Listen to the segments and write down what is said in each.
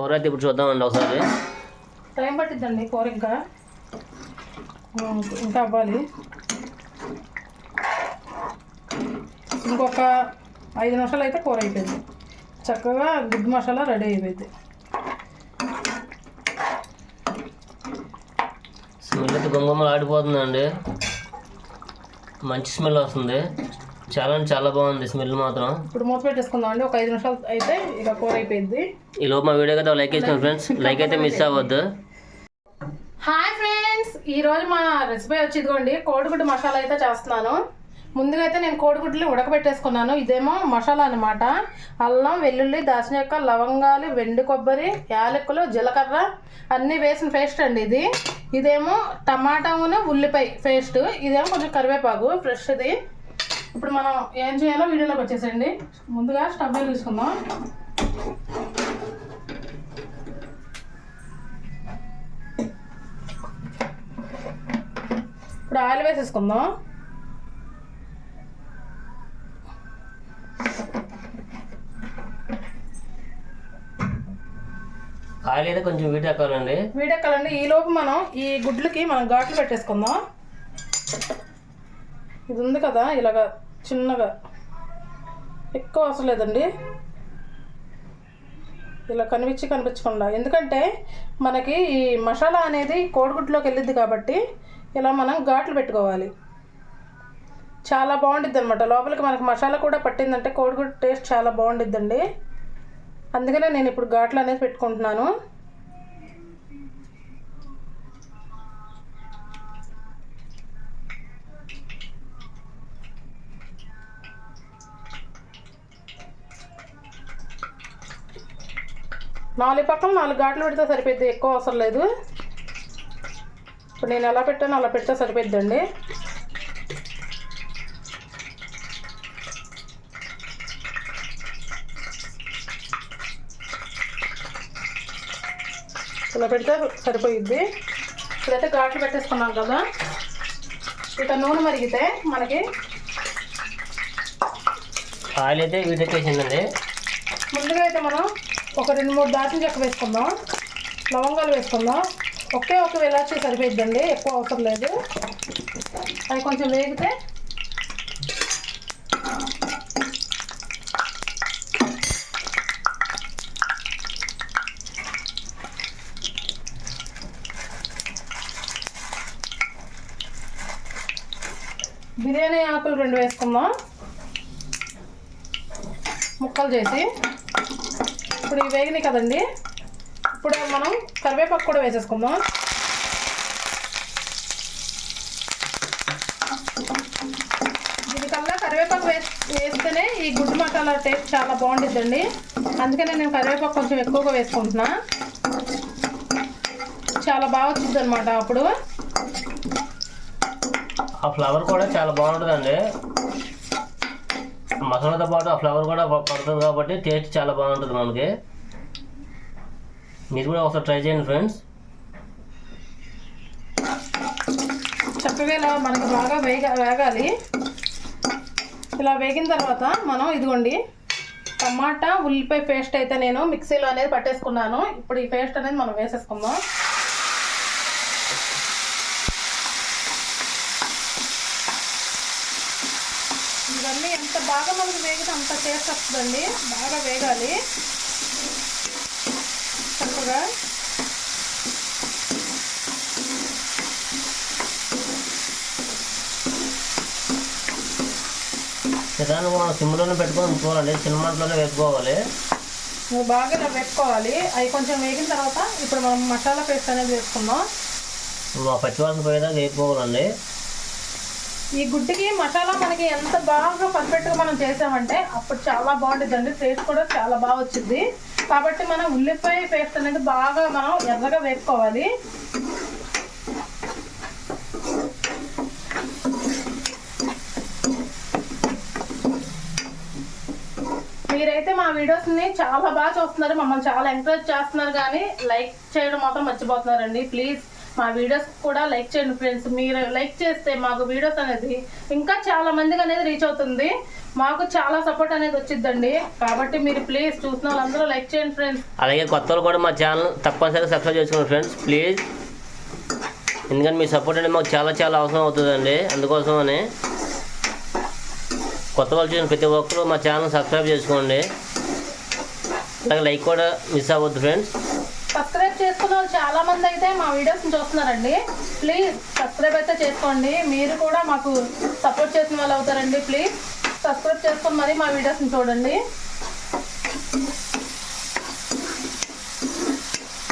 కూర అయితే ఇప్పుడు చూద్దామండి ఒకసారి. టైం పట్టిద్దండి కూర ఇంకా. ఇంకా అవ్వాలి. ఇంకొక ఐదు నిమిషాలు అయితే కూర అయిపోయింది. చక్కగా గుడ్డు మసాలా రెడీ అయిపోయింది. స్మెల్ అయితే గుమ్మలు ఆడిపోతుందండి. మంచి స్మెల్ వస్తుంది. చాలా చాలా బాగుంది స్మెల్ మాత్రం. ఇప్పుడు మూత పెట్టేసుకుందాం అండి ఒక ఐదు నిమిషాలు అయితే ఇక కూర అయిపోయింది. ఈ లోపు మా వీడియో అయితే లైక్ చేసిన ఫ్రెండ్స్. లైక్ అయితే మిస్ అవ్వద్దు. Hi friends. ఈ రోజు మా రెసిపీ వచ్చి ఇదిగోండి. కోడిగుడ్డు మసాలా అయితే చేస్తున్నాను. ముందుగా అయితే నేను కోడిగుడ్లు ఉడకబెట్టేసుకున్నాను. ఇదేమో మసాలా అన్నమాట. అల్లం వెల్లుల్లి దాచిన యొక్క లవంగాలు వెండి కొబ్బరి యాలకులు జీలకర్ర అన్నీ వేసిన పేస్ట్ అండి ఇది. ఇదేమో టమాటాను ఉల్లిపాయ పేస్ట్. ఇదేమో కొంచెం కరివేపాకు ఫ్రెష్ది ఇప్పుడు మనం ఏం చేయాలో వీడియోలోకి వచ్చేసేయండి. ముందుగా స్టవ్ తీసుకుందాం. ఇప్పుడు ఆయిల్ వేసేసుకుందాం. ఆయిల్ అయితే కొంచెం వీటి ఎక్కాలండి వీడెక్కాలండి. ఈ లోపు మనం ఈ గుడ్లకి మనం ఘాట్లు పెట్టేసుకుందాం. ఇది ఉంది కదా ఇలాగ చిన్నగా. ఎక్కువ అవసరం లేదండి. ఇలా కనిపించి కనిపించకుండా. ఎందుకంటే మనకి ఈ మసాలా అనేది కోడిగుడ్లోకి వెళ్ళిద్ది కాబట్టి ఇలా మనం ఘాట్లు పెట్టుకోవాలి. చాలా బాగుంటుంది అనమాట లోపలికి మనకి మసాలా కూడా పట్టిందంటే కోడిగుడ్డు టేస్ట్ చాలా బాగుంటుందండి అందుకనే నేను ఇప్పుడు ఘాట్లు అనేది పెట్టుకుంటున్నాను. నాలుగు పక్కల నాలుగు ఘాట్లు పెడితే సరిపోద్ది ఎక్కువ అవసరం లేదు. ఇప్పుడు నేను ఎలా పెట్టానో అలా పెడితే సరిపోద్దండి. ఇలా పెడితే సరిపోయిద్ది. ఇప్పుడైతే ఘాట్లు పెట్టేసుకున్నాం కదా. ఇక నూనె మరిగితే మనకి ఆయిల్ అయితే ముందుగా అయితే మనం ఒక రెండు మూడు దాచిన చెక్క వేసుకుందాం. లవంగాలు వేసుకుందాం. ఒకే ఒక వెలాచి సరిపోయిద్దండి ఎక్కువ అవసరం లేదు. అవి కొంచెం వేగితే బిర్యానీ ఆకులు రెండు వేసుకుందాం. ముక్కలు చేసి ఇప్పుడు ఇవి వేగినాయి కదండి. ఇప్పుడు మనం కరివేపాకు కూడా వేసేసుకుందాం. దీనికల్లా కరివేపాకు వేస్ వేస్తేనే ఈ గుడ్డు మసాలా టేస్ట్ చాలా బాగుంటుందండి అందుకనే నేను కరివేపాకు కొంచెం ఎక్కువగా వేసుకుంటున్నా. చాలా బాగా వచ్చింది అనమాట అప్పుడు. ఆ ఫ్లవర్ కూడా చాలా బాగుంటుందండి. మసాలాతో పాటు ఆ ఫ్లవర్ కూడా పడుతుంది కాబట్టి టేస్ట్ చాలా బాగుంటుంది మనకి. మీరు కూడా ఒకసారి ట్రై చేయండి ఫ్రెండ్స్. చక్కగా ఇలా మనకి బాగా వేగ వేగాలి. ఇలా వేగిన తర్వాత మనం ఇదిగోండి టమాటా ఉల్లిపాయ పేస్ట్ అయితే నేను మిక్సీలో అనేది పట్టేసుకున్నాను. ఇప్పుడు ఈ పేస్ట్ అనేది మనం వేసేసుకుందాం ఇవన్నీ ఎంత బాగా మనకి వేగితే అంత టేస్ట్ వస్తుందండి. బాగా వేగాలి. చక్కగా. నిదానంగా మనం సిమ్లోనే పెట్టుకొని ఉంచుకోవాలండి. చిన్న మంటలోనే వేసుకోవాలి. నువ్వు బాగా ఇలా పెట్టుకోవాలి అవి కొంచెం వేగిన తర్వాత ఇప్పుడు మనం మసాలా పేస్ట్ అనేది వేసుకుందాం. పచ్చివాసన పోయేదాకా వేసుకోవాలండి ఈ గుడ్డుకి మసాలా మనకి ఎంత బాగా పర్ఫెక్ట్గా మనం చేసామంటే అప్పుడు చాలా బాగుంటుందండి. టేస్ట్ కూడా చాలా బాగా వచ్చింది. కాబట్టి మనం ఉల్లిపాయ పేస్ట్ అనేది బాగా మనం ఎర్రగా వేసుకోవాలి మీరైతే మా వీడియోస్ని చాలా బాగా చూస్తున్నారు మమ్మల్ని చాలా ఎంకరేజ్ చేస్తున్నారు కానీ లైక్ చేయడం మాత్రం మర్చిపోతున్నారండి. ప్లీజ్ మా వీడియోస్ కూడా లైక్ చేయండి ఫ్రెండ్స్. మీరు లైక్ చేస్తే మాకు వీడియోస్ అనేది ఇంకా చాలా మందికి అనేది రీచ్ అవుతుంది. మాకు చాలా సపోర్ట్ అనేది వచ్చిందండి కాబట్టి మీరు ప్లీజ్ చూసిన వాళ్ళందరూ లైక్ చేయండి ఫ్రెండ్స్. అలాగే కొత్త వాళ్ళు కూడా మా ఛానల్ తప్పనిసరిగా సబ్స్క్రైబ్ చేసుకోండి ఫ్రెండ్స్ ప్లీజ్. ఎందుకంటే మీ సపోర్ట్ అనేది మాకు చాలా చాలా అవసరం అవుతుందండి. అందుకోసమని కొత్త వాళ్ళు చూసిన ప్రతి ఒక్కరూ మా ఛానల్ సబ్స్క్రైబ్ చేసుకోండి. అలాగే లైక్ కూడా మిస్ అవ్వద్దు ఫ్రెండ్స్. చేసుకున్న వాళ్ళు చాలా మంది అయితే మా వీడియోస్ చూస్తున్నారండి. ప్లీజ్ సబ్స్క్రైబ్ అయితే చేసుకోండి. మీరు కూడా మాకు సపోర్ట్ చేసిన వాళ్ళు అవుతారండి. ప్లీజ్ సబ్స్క్రైబ్ చేసుకొని మరి మా వీడియోస్ని చూడండి.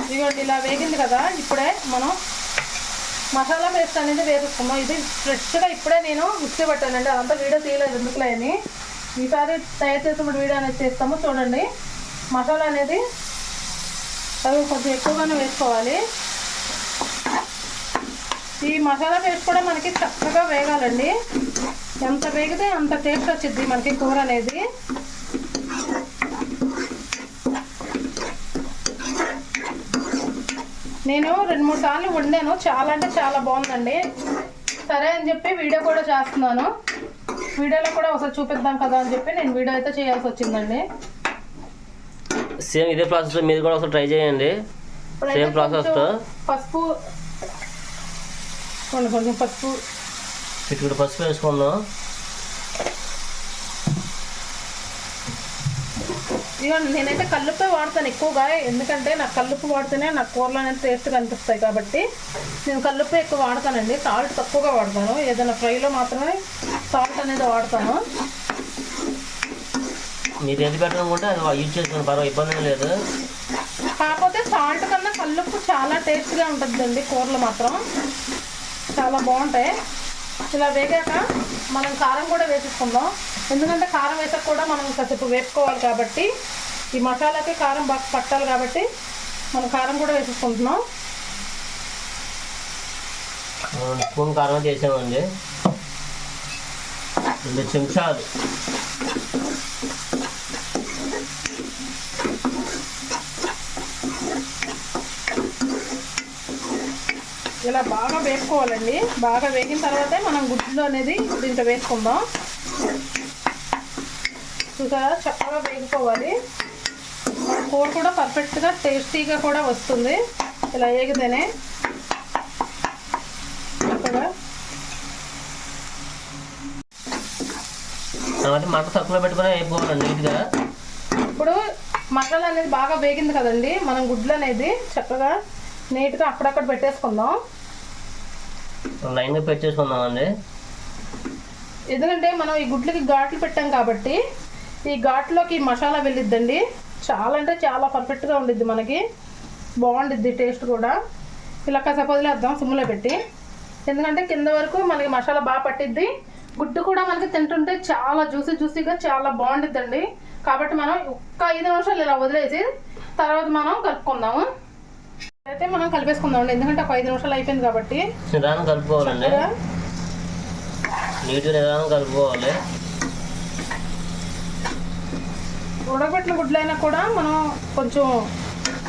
ఇదిగోండి ఇలా వేగింది కదా. ఇప్పుడే మనం మసాలా పేస్ట్ అనేది వేసుకున్నాం ఇది ఫ్రెష్గా ఇప్పుడే నేను మిక్సీ పట్టానండి. అదంతా వీడియో తీయలేదు ఎందుకులే అని. ఈసారి తయారు చేసినప్పుడు వీడియో అనేది చేస్తాము చూడండి. మసాలా అనేది అవి కొంచెం ఎక్కువగానే వేసుకోవాలి. ఈ మసాలా పేస్ట్ కూడా మనకి చక్కగా వేగాలండి. ఎంత వేగితే అంత టేస్ట్ వచ్చింది మనకి కూర అనేది. నేను రెండు మూడు సార్లు వండాను. చాలా అంటే చాలా బాగుందండి. సరే అని చెప్పి వీడియో కూడా చేస్తున్నాను. వీడియోలో కూడా ఒకసారి చూపిద్దాం కదా అని చెప్పి నేను వీడియో అయితే చేయాల్సి వచ్చిందండి. సేమ్ ఇదే ప్రాసెస్ మీరు కూడా ఒకసారి ట్రై చేయండి. ఇప్పుడైతే Same process కొంచెం తో? పసుపు కొంచెం కొంచెం పసుపు. ఇక్కడ పసుపు వేసుకుందాం. ఇదిగోండి నేనైతే కల్లుప్పే వాడతాను ఎక్కువగా ఎందుకంటే నాకు కల్లుప్పు వాడితేనే నాకు కూరలు అనేది టేస్ట్ కనిపిస్తాయి కాబట్టి నేను కల్లుప్పే ఎక్కువ వాడతానండి. సాల్ట్ తక్కువగా వాడతాను. ఏదైనా ఫ్రైలో మాత్రమే సాల్ట్ అనేది వాడతాను. మీరు ఏది పెట్టాలనుకుంటే అది యూజ్ చేసుకోండి పర్వాలేదు ఇబ్బంది లేదు. కాకపోతే సాల్ట్ కన్నా కల్లుప్పు చాలా టేస్ట్గా ఉంటుందండి కూరలు మాత్రం. చాలా బాగుంటాయి. ఇలా వేగాక మనం కారం కూడా వేసేసుకుందాం. ఎందుకంటే కారం వేసాక కూడా మనం కాసేపు వేపుకోవాలి కాబట్టి ఈ మసాలాకి కారం బాగా పట్టాలి కాబట్టి మనం కారం కూడా వేసేసుకుంటున్నాం. స్పూన్ కారం చేసామండి. రెండు చెంచాలు. ఇలా బాగా వేపుకోవాలండి. బాగా వేగిన తర్వాతే మనం గుడ్లు అనేది దీంట్లో వేసుకుందాం. చూసారా? చక్కగా వేగిపోవాలి. కూర కూడా పర్ఫెక్ట్గా టేస్టీగా కూడా వస్తుంది. ఇలా వేగితేనే. చక్కగా తర్వాత మంట తక్కువ పెట్టుకుని అయిపోవాలండి నీట్గా. ఇప్పుడు మసాలా అనేది బాగా వేగింది కదండి. మనం గుడ్లు అనేది చక్కగా నీట్గా అక్కడక్కడ పెట్టేసుకుందాం. లైన్గా పెట్టేసుకుందామండి. ఎందుకంటే మనం ఈ గుడ్లకి ఘాట్లు పెట్టాం కాబట్టి ఈ ఘాట్లోకి మసాలా వెళ్ళిద్దండి. చాలా అంటే చాలా పర్ఫెక్ట్గా ఉండిద్ది మనకి. బాగుండిద్ది టేస్ట్ కూడా. ఇలా కాసేపు వదిలేద్దాం సిమ్లో పెట్టి. ఎందుకంటే కింద వరకు మనకి మసాలా బాగా పట్టిద్ది. గుడ్డు కూడా మనకి తింటుంటే చాలా జ్యూసీ జ్యూసీగా చాలా బాగుండిద్దండి. కాబట్టి మనం ఒక్క ఐదు నిమిషాలు ఇలా వదిలేసి తర్వాత మనం కలుపుకుందాము. అయితే మనం కలిపేసుకుందామండి ఎందుకంటే ఒక ఐదు నిమిషాలు అయిపోయింది కాబట్టి. నిదానం కలుపుకోవాలండి. నీట్గా నిదానం కలుపుకోవాలి. ఉడకబెట్టిన గుడ్లైనా కూడా మనం కొంచెం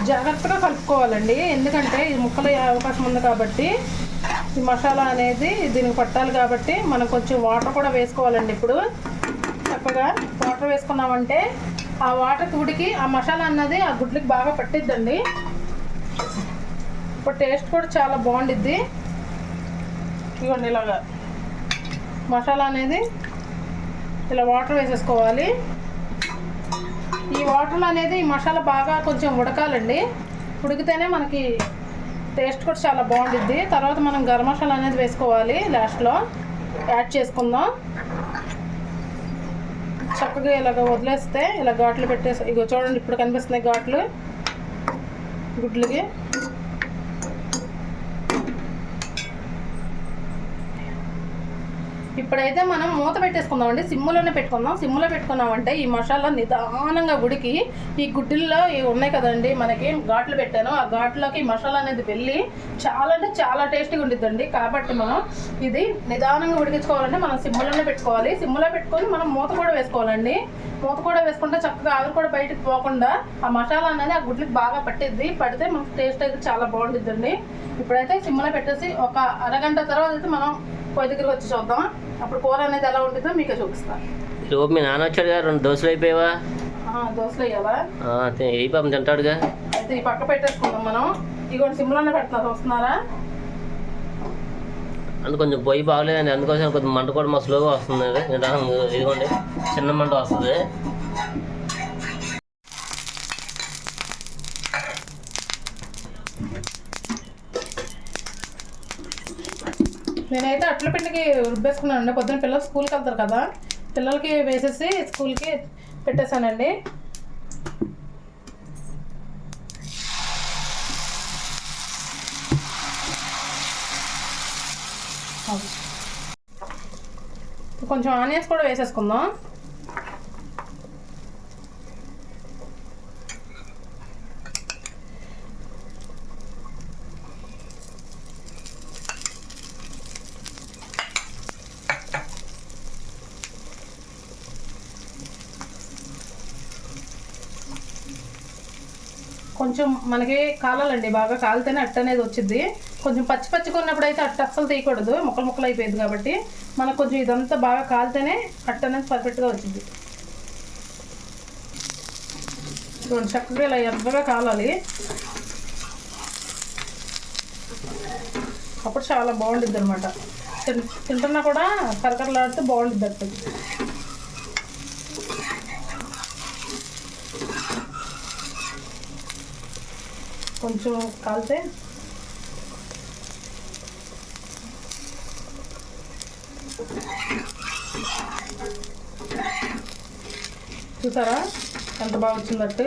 జాగ్రత్తగా కలుపుకోవాలండి. ఎందుకంటే ఇది ముక్కలు అయ్యే అవకాశం ఉంది కాబట్టి ఈ మసాలా అనేది దీనికి పట్టాలి కాబట్టి మనం కొంచెం వాటర్ కూడా వేసుకోవాలండి ఇప్పుడు. చక్కగా వాటర్ వేసుకున్నామంటే ఆ వాటర్ ఉడికి ఆ మసాలా అన్నది ఆ గుడ్లకి బాగా పట్టిద్దండి. ఇప్పుడు టేస్ట్ కూడా చాలా బాగుండిద్ది. ఇవ్వండి ఇలాగా మసాలా అనేది ఇలా వాటర్ వేసేసుకోవాలి. ఈ వాటర్ అనేది ఈ మసాలా బాగా కొంచెం ఉడకాలండి. ఉడికితేనే మనకి టేస్ట్ కూడా చాలా బాగుంటుంది తర్వాత మనం గరం మసాలా అనేది వేసుకోవాలి లాస్ట్లో. యాడ్ చేసుకుందాం. చక్కగా ఇలాగ వదిలేస్తే ఇలా ఘాట్లు పెట్టేసి ఇగో చూడండి ఇప్పుడు కనిపిస్తున్నాయి ఘాట్లు. గుడ్లకి. ఇప్పుడైతే మనం మూత పెట్టేసుకుందామండి. సిమ్ములోనే పెట్టుకుందాం. సిమ్ములో పెట్టుకున్నామంటే ఈ మసాలా నిదానంగా ఉడికి ఈ గుడ్డిల్లో ఇవి ఉన్నాయి కదండి. మనకి ఘాట్లు పెట్టాను. ఆ ఘాట్లోకి మసాలా అనేది వెళ్ళి చాలా అంటే చాలా టేస్టీగా ఉండిద్దండి. కాబట్టి మనం ఇది నిదానంగా ఉడికించుకోవాలంటే మనం సిమ్ములోనే పెట్టుకోవాలి. సిమ్ములో పెట్టుకొని మనం మూత కూడా వేసుకోవాలండి. మూత కూడా వేసుకుంటే చక్కగా ఆవిరి కూడా బయటకు పోకుండా ఆ మసాలా అనేది ఆ గుడ్లకి బాగా పట్టిద్ది. పడితే మనకి టేస్ట్ అయితే చాలా బాగుంటుందండి ఇప్పుడైతే సిమ్లో పెట్టేసి ఒక అరగంట తర్వాత అయితే మనం పొయ్యి దగ్గరికి వచ్చి చూద్దాం అప్పుడు కూర అనేది ఎలా ఉంటుందో మీకు చూపిస్తాను లోపు మీ నాన్న వచ్చాడుగా రెండు దోశలు అయిపోయావా? దోశలు తి- ఏ పాపం తింటాడుగా. అయితే ఈ పక్క పెట్టేసుకుందాం మనం. ఇగోండి సిమ్లోనే పెడుతున్నారు వస్తున్నారా? అందుకు కొంచెం పొయ్యి బాగలేదండి అందుకోసం కొంచెం మంట కూడా మా స్లోగా వస్తుంది నిదానం ఇదిగోండి చిన్న మంట వస్తుంది. నేనైతే అట్ల పిండికి రుబ్బేసుకున్నానండి పొద్దున్న పిల్లలు స్కూల్కి వెళ్తారు కదా పిల్లలకి వేసేసి స్కూల్కి పెట్టేశానండి. కొంచెం ఆనియన్స్ కూడా వేసేసుకుందాం. కొంచెం మనకి కాలాలండి బాగా కాలితేనే అట్ట అనేది వచ్చింది కొంచెం పచ్చి పచ్చిగా ఉన్నప్పుడు అయితే అట్ట అస్సలు తీయకూడదు. ముక్కలు ముక్కలు అయిపోయింది కాబట్టి మనకు కొంచెం ఇదంతా బాగా కాలితేనే అట్ట అనేది పర్ఫెక్ట్గా వచ్చింది చూడండి చక్కగా ఇలా ఎర్రగా కాలాలి. అప్పుడు చాలా బాగుంటుంది అనమాట తింటున్నా కూడా కరకరలాడితే బాగుంటుంది అట్టు కొంచెం కాలితే? చూసారా? ఎంత బాగా వచ్చిందట్టు?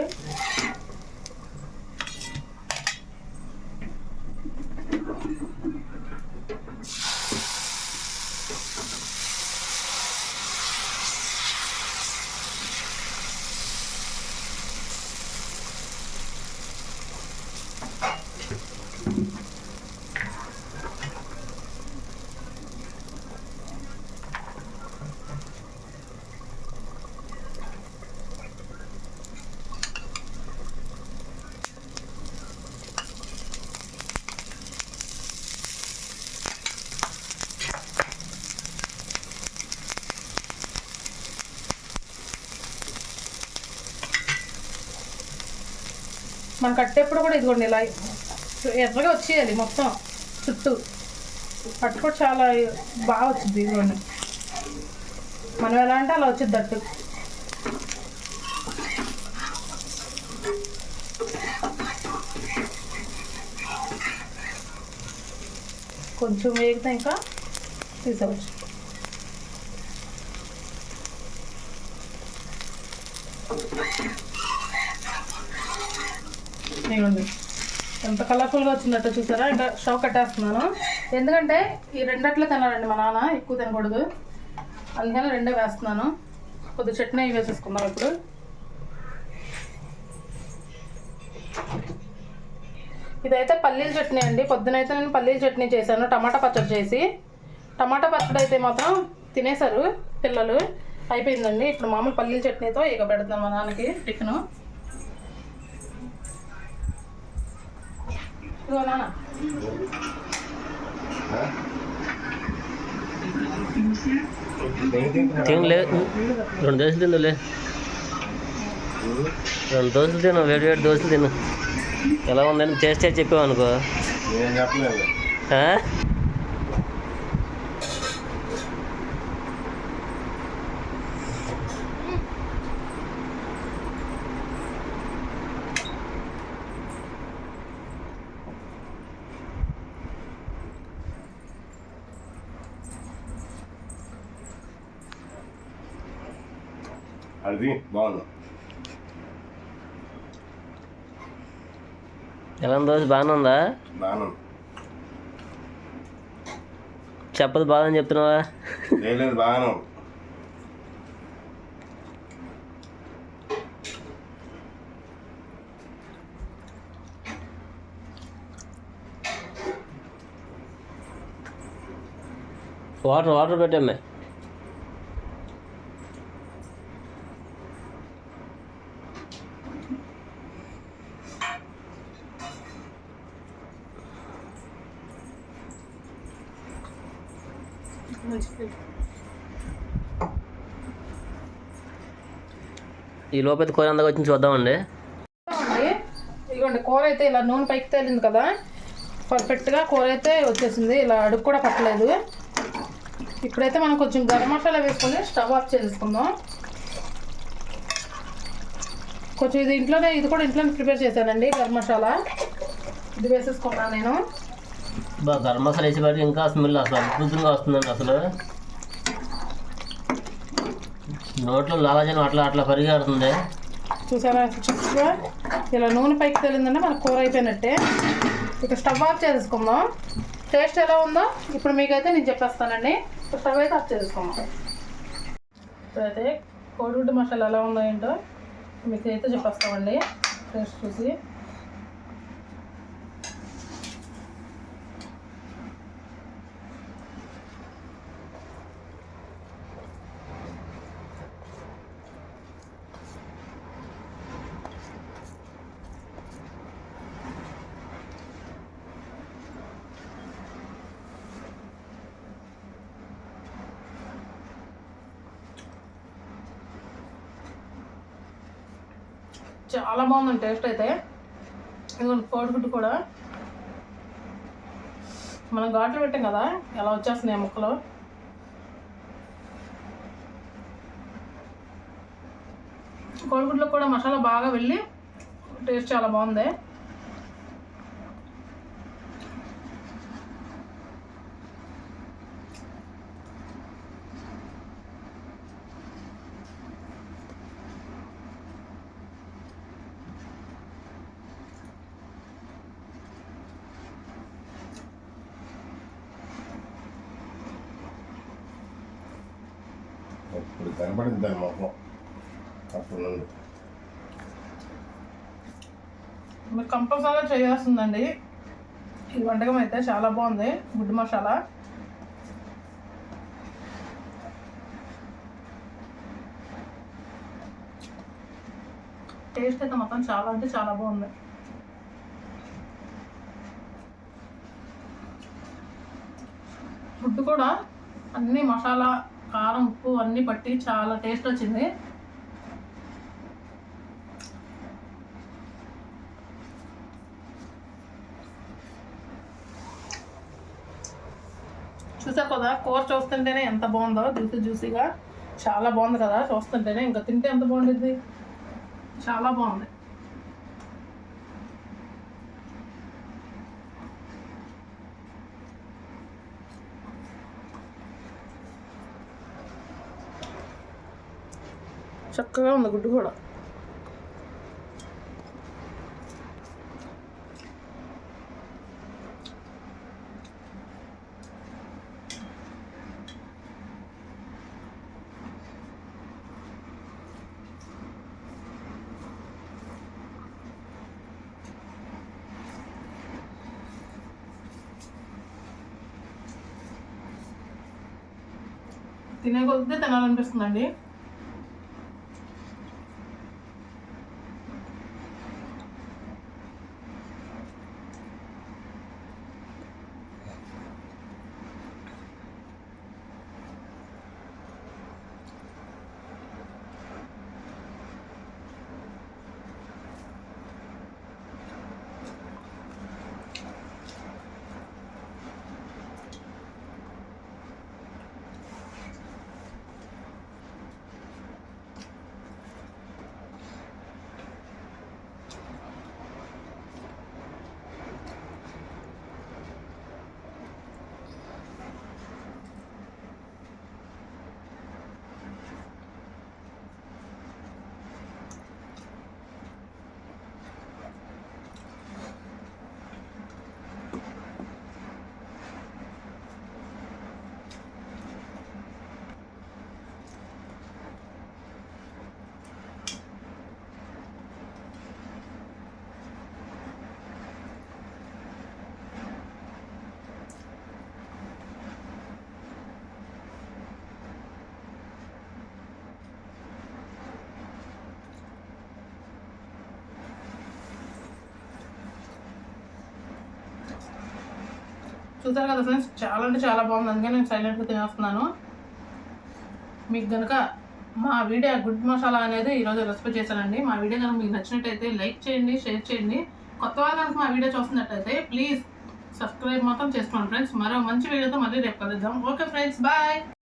మనం కట్టేప్పుడు కూడా ఇదిగోండి ఇలా ఎర్రగా వచ్చేయాలి మొత్తం చుట్టూ. పట్టు కూడా చాలా బాగా వచ్చింది ఇదిగోండి. మనం ఎలా అంటే అలా వచ్చింది అట్టు కొంచెం వేగితే ఇంకా తీసేవచ్చు ఇవ్వండి ఎంత కలర్ఫుల్గా వచ్చిందట చూసారా? ఇంకా స్టవ్ కట్టేస్తున్నాను. ఎందుకంటే ఈ రెండట్లే తినాలండి మా నాన్న ఎక్కువ తినకూడదు. అందుకని రెండే వేస్తున్నాను. కొద్ది చట్నీ వేసేసుకుందాం ఇప్పుడు. ఇదైతే పల్లీల చట్నీ అండి. పొద్దునైతే నేను పల్లీల చట్నీ చేశాను టమాటా పచ్చడి చేసి. టమాటా పచ్చడి అయితే మాత్రం తినేశారు పిల్లలు. అయిపోయిందండి. ఇప్పుడు మామూలు పల్లీల చట్నీతో ఇక పెడతాం మా నాన్నకి టిఫిను. తినలే. రెండు దోశలు తిందులే రెండు దోశలు తిను వేడి వేడి దోశలు తిను. ఎలా ఉందని చేస్తే చెప్పావు అనుకో. అది బాగుంది. ఎలా దోశ బాగానే ఉందా? బాగుంది చెప్పదు బాగాని చెప్తున్నావా? లేదు బాగానే వాటర్ వాటర్ పెట్టామే ఈ లోపల కూర అందాక వచ్చి చూద్దామండి. అండి ఇదిగోండి కూర అయితే ఇలా నూనె పైకి తేలింది కదా. పర్ఫెక్ట్గా కూర అయితే వచ్చేసింది. ఇలా అడుగు కూడా పట్టలేదు. ఇప్పుడైతే మనం కొంచెం గరం మసాలా వేసుకొని స్టవ్ ఆఫ్ చేసుకుందాం కొంచెం ఇది ఇంట్లోనే ఇది కూడా ఇంట్లోనే ప్రిపేర్ చేశానండి గరం మసాలా. ఇది వేసేసుకున్నాను నేను. గరం మసాలా వేసేపాటికి ఇంకా స్మెల్ అసలు అద్భుతంగా వస్తుందండి అసలు. నోట్లో లాలాజలం అట్లా అట్లా పరిగెడుతుంది. చూసారా చక్కగా ఇలా నూనె పైకి తేలిందంటే మన కూర అయిపోయినట్టే. ఇక స్టవ్ ఆఫ్ చేసుకుందాం టేస్ట్ ఎలా ఉందో ఇప్పుడు మీకైతే నేను చెప్పేస్తానండి. స్టవ్ అయితే ఆఫ్ చేసుకుందాం ఇప్పుడైతే కోడిగుడ్డు మసాలా ఎలా ఉందో ఏంటో మీకు అయితే చెప్పేస్తామండి. టేస్ట్ చూసి. బాగుంది బాగుందండి టేస్ట్ అయితే. ఇదిగోండి కోడిగుడ్డు కూడా. మనం ఘాట్లు పెట్టాం కదా ఎలా వచ్చేస్తున్నాయి ముక్కలు? కోడిగుడ్లో కూడా మసాలా బాగా వెళ్ళి టేస్ట్ చాలా బాగుంది. మీరు కంపల్సరీగా చేయాల్సిందండి. ఈ వంటకం అయితే చాలా బాగుంది. గుడ్డు మసాలా. టేస్ట్ అయితే మొత్తం చాలా అంటే చాలా బాగుంది. ఫుడ్ కూడా అన్ని మసాలా కారం ఉప్పు అన్నీ పట్టి చాలా టేస్ట్ వచ్చింది. చూసా కదా కూర చూస్తుంటేనే ఎంత బాగుందో జ్యూసీ జ్యూసీగా. చాలా బాగుంది కదా చూస్తుంటేనే ఇంకా తింటే ఎంత బాగుంటుంది చాలా బాగుంది. చక్కగా ఉంది గుడ్డు కూడా. తినే కొద్దితే తినాలనిపిస్తుందండి. చూసారు కదా ఫ్రెండ్స్? చాలా అంటే చాలా బాగుంది. అందుకే నేను సైలెంట్గా తినేస్తున్నాను. మీకు కనుక మా వీడియో గుడ్ మసాలా అనేది ఈరోజు రెసిపీ చేశానండి. మా వీడియో కనుక మీకు నచ్చినట్టయితే లైక్ చేయండి షేర్ చేయండి. కొత్త వాళ్ళు కనుక మా వీడియో చూస్తున్నట్టయితే ప్లీజ్ సబ్స్క్రైబ్ మాత్రం చేసుకోండి ఫ్రెండ్స్. మరో మంచి వీడియోతో మళ్ళీ రేపు కలుద్దాం. Okay friends bye!